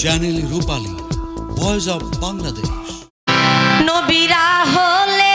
Channel Rupali voice of Bangladesh নবীরা হলে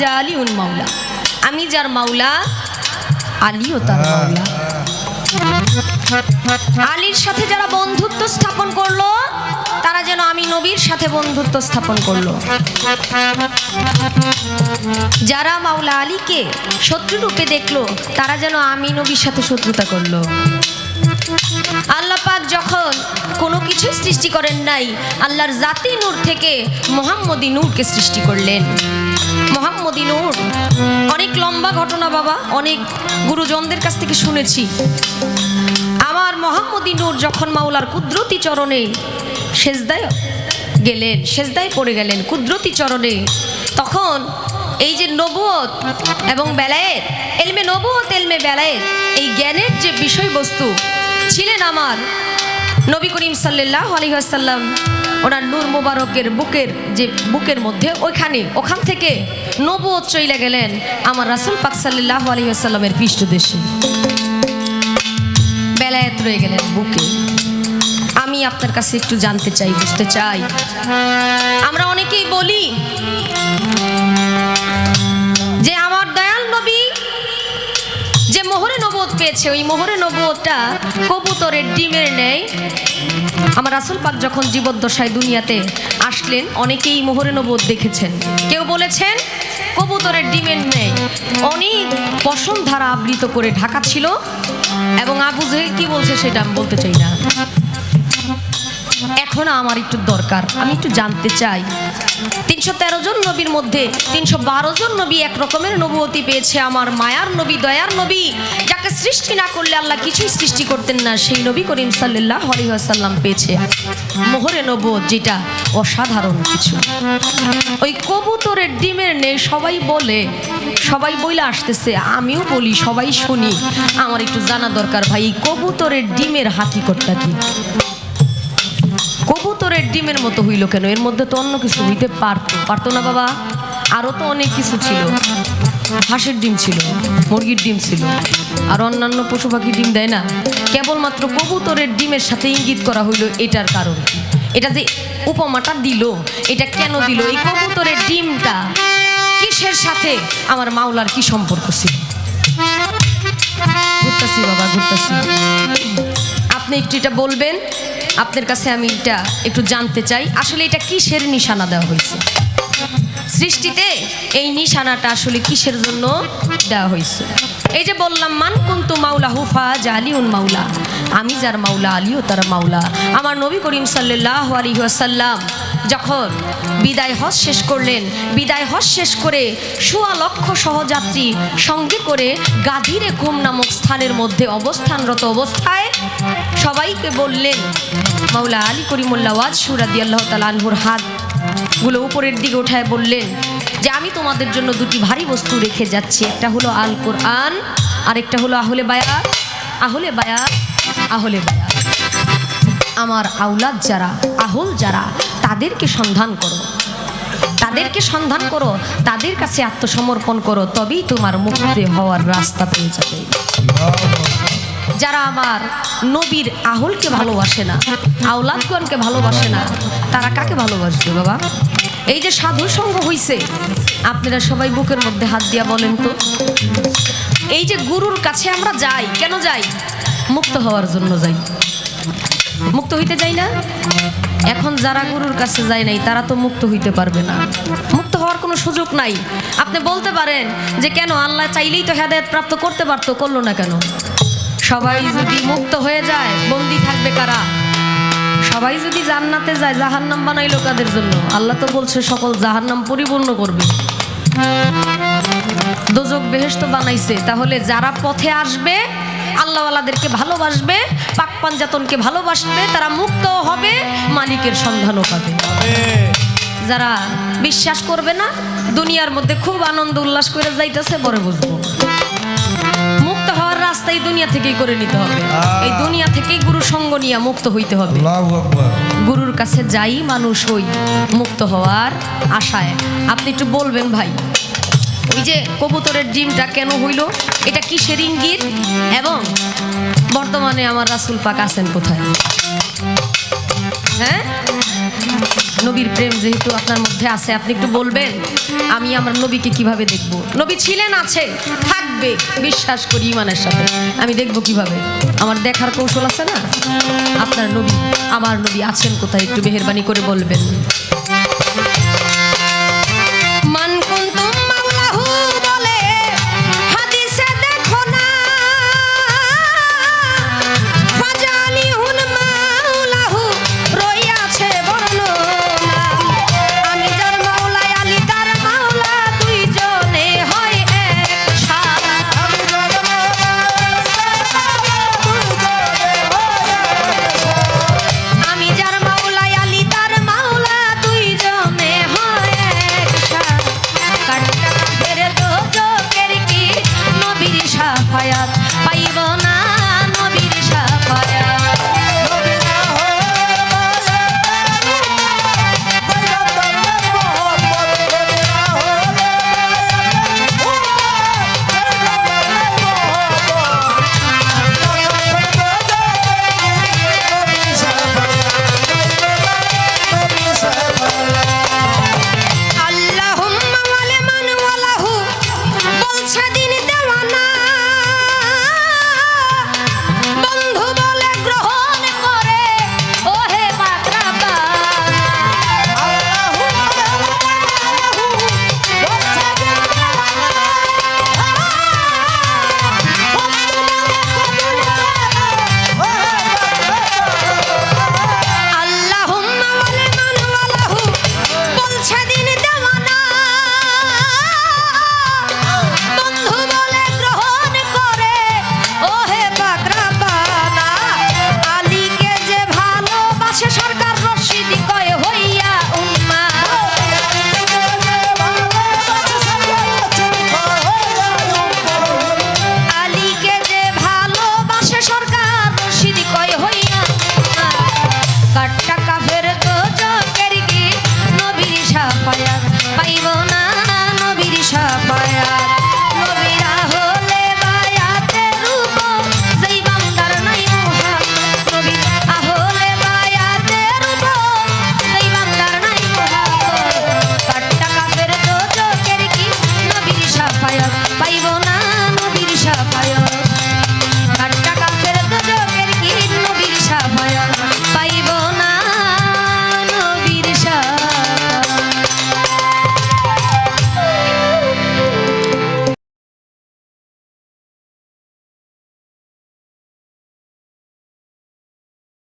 মাওলাহু ফাজালিউন মাওলা। আমি যার মাওলা আলীও তার মাওলা। আলীর সাথে যারা বন্ধুত্ব স্থাপন করল তারা যেন আমি নবীর সাথে বন্ধুত্ব স্থাপন করল। যারা মাওলা আলীকে শত্রুরূপে দেখল তারা যেন আমি নবীর সাথে শত্রুতা করল। আল্লাহ পাক যখন কোনো কিছু সৃষ্টি করেন নাই আল্লাহর জাতি নূর থেকে মোহাম্মদী নূরকে সৃষ্টি করলেন। মোহাম্মদী নূর। অনেক লম্বা ঘটনা বাবা, অনেক গুরুজনদের কাছ থেকে শুনেছি। আমার মোহাম্মদী যখন মাওলার কুদরতি চরণে সেজদায় গেলেন, সেজদায় পড়ে গেলেন কুদরতি চরণে, তখন এই যে নবুয়ত এবং বেলায়েত, এলমে নবুয়ত, এলমে বেলায়েত, এই জ্ঞানের যে বিষয়বস্তু ছিলেন আমার নবী করিম সাল্লাহ আলহিহাসাল্লাম ওনার নূর মোবারকের বুকের যে বুকের মধ্যে, ওইখানে, ওখান থেকে নবুয়ত চইলে গেলেন আমার রাসুল পাক সাল্লাহ আলহিহাসাল্লামের পৃষ্ঠদেশে। বেলায়েত রয়ে গেলেন বুকে। আমি আপনার কাছে একটু জানতে চাই, বুঝতে চাই। আমরা অনেকেই বলি যে আমার দয়াল নবী যে মোহরে নবত পেয়েছে, ওই মোহরে নবতটা কবুতরের ডিমের নেয় আমার রাসুল পাক যখন জীবদ্দশায় দুনিয়াতে আসলেন, অনেকেই মোহরে নবত দেখেছেন। কেউ বলেছেন কবুতরের ডিমের নেই অনেক পশম ধারা আবৃত করে ঢাকা ছিল এবং আবু জেহেল কি বলছে সেটা আমি বলতে চাই না। এখন আমার একটু দরকার, আমি একটু জানতে চাই। তিনশো তেরো জন নবীর মধ্যে তিনশো বারো জন নবী এক রকমের পেয়েছে আমার মায়ার নবী, দয়ার নবী। যাকে সৃষ্টি না করলে আল্লাহ কিছুই সৃষ্টি করতেন না, সেই নবী করিম সাল্লাহ আলিহাসাল্লাম পেয়েছে। মোহরে নবুয়ত যেটা অসাধারণ কিছু। ওই কবুতরের ডিমের নেই সবাই বলে, সবাই বইলে আসতেছে, আমিও বলি, সবাই শুনি। আমার একটু জানা দরকার ভাই কবুতরের ডিমের হাকিকতটা কি? কবুতরের ডিমের মতো হইল কেন? এর মধ্যে তো অন্য কিছু হইতে পারতো। পারতো না বাবা? আরও তো অনেক কিছু ছিল। হাঁসের ডিম ছিল, মুরগির ডিম ছিল। আর অন্যান্য পশু পাখির ডিম দেয় না। কেবলমাত্র কবুতরের ডিমের সাথে ইঙ্গিত করা হইল এটার কারণ। এটা যে উপমাটা দিল, এটা কেন দিল? এই কবুতরের ডিমটা কিসের সাথে? আমার মাওলার কি সম্পর্ক ছিল? ঘুরতেছি বাবা, ঘুরতেছি। আপনি একটু এটা বলবেন? আপনার কাছে আমি এটা একটু জানতে চাই। আসলে এটা কিসের নিশানা দেওয়া হয়েছে? সৃষ্টিতে এই নিশানাটা আসলে কিসের জন্য দেওয়া হয়েছে? এই যে বললাম, মান কুন্তু মাওলা হুফা জালিউন মাওলা। আমি যার মাওলা, আলিও তার মাওলা। আমার নবী করিম সাল্লাহ আলী আসাল্লাম যখন বিদায় হজ শেষ করলেন, বিদায় হজ শেষ করে সোয়া লক্ষ সহযাত্রী সঙ্গে করে গাধিরে ঘুম নামক স্থানের মধ্যে অবস্থানরত অবস্থায় সবাইকে বললেন, মাওলা আলী করিমুল্লা ওয়াজ সুরাদি আল্লাহ তালানহুর হাতগুলো উপরের দিকে উঠায় বললেন, যে আমি তোমাদের জন্য দুটি ভারী বস্তু রেখে যাচ্ছি, একটা হলো আল কোরআন, আরেকটা হলো আহলে বায়া আহলে বায়া আহলে বায়া আমার আউলাদ যারা, আহল যারা তাদেরকে সন্ধান করো। তাদেরকে সন্ধান করো, তাদের কাছে আত্মসমর্পণ করো, তবেই তোমার মুক্তি হওয়ার রাস্তা পেয়ে যাবে। যারা আমার নবীর আহলকে ভালোবাসে না, আওলাদগণকে ভালোবাসে না, তারা কাকে ভালোবাসবে বাবা? এই যে সাধু সঙ্গ হইছে, আপনারা সবাই বুকের মধ্যে হাত দিয়া বলেন তো। এই যে গুরুর কাছে আমরা যাই, কেন যাই? মুক্ত হওয়ার জন্য যাই। মুক্ত হইতে যাই না? এখন যারা গুরুর কাছে যায় নাই, তারা তো মুক্ত হইতে পারবে না। মুক্ত হওয়ার কোনো সুযোগ নাই। আপনি বলতে পারেন যে, কেন আল্লাহ চাইলেই তো হেদায়ত প্রাপ্ত করতে পারতো, করল না কেন? সবাই যদি মুক্ত হয়ে যায়, বন্দি থাকবে কারা? সবাই যদি জান্নাতে যায়, জাহান্নাম বানাইলো কাদের জন্য? আল্লাহ তো বলছে, সকল জাহান্নাম পরিপূর্ণ করবে। দোজক বেহেস্ত বানাইছে। তাহলে যারা পথে আসবে আল্লাহওয়ালাদেরকে ভালোবাসবে পাক পাঞ্জাতনকে ভালোবাসবে তারা মুক্ত হবে মালিকের সন্ধানও পাবে। যারা বিশ্বাস করবে না দুনিয়ার মধ্যে খুব আনন্দ উল্লাস করে যাইতেছে পরে বুঝব। মুক্ত হওয়ার রাস্তা এই দুনিয়া থেকেই করে নিতে হবে। এই দুনিয়া থেকেই গুরু সঙ্গ নিয়ে মুক্ত হইতে হবে। গুরুর কাছে যাই মানুষ হই মুক্ত হওয়ার আশায়। আপনি একটু বলবেন ভাই। ওই যে কবুতরের ডিমটা কেন হইল? এটা কিসের ইঙ্গিত? এবং বর্তমানে আমার রাসুল পাক আছেন কোথায়? হ্যাঁ? নবীর প্রেম যেহেতু আপনার মধ্যে আছে, আপনি একটু বলবেন, আমি আমার নবীকে কীভাবে দেখব? নবী ছিলেন, আছে, থাকবে, বিশ্বাস করি ইমানের সাথে। আমি দেখব কীভাবে? আমার দেখার কৌশল আছে না? আপনার নবী, আমার নবী আছেন কোথায়? একটু মেহেরবানি করে বলবেন।